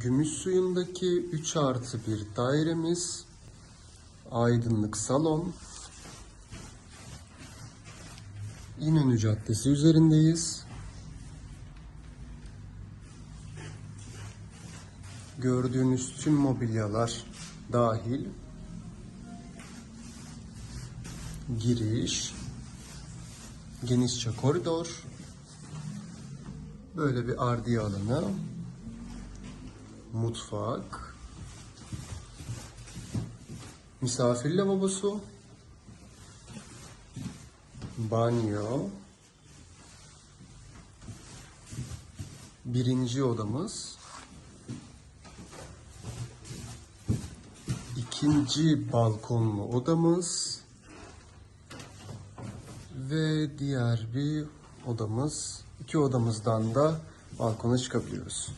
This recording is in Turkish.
Gümüş suyundaki 3 artı bir dairemiz. Aydınlık salon. İnönü Caddesi üzerindeyiz. Gördüğünüz tüm mobilyalar dahil. Giriş. Genişçe koridor. Böyle bir ardiye alanı. Mutfak. Misafir lavabosu. Banyo. Birinci odamız. İkinci balkonlu odamız. Ve diğer bir odamız. İki odamızdan da balkona çıkabiliyoruz.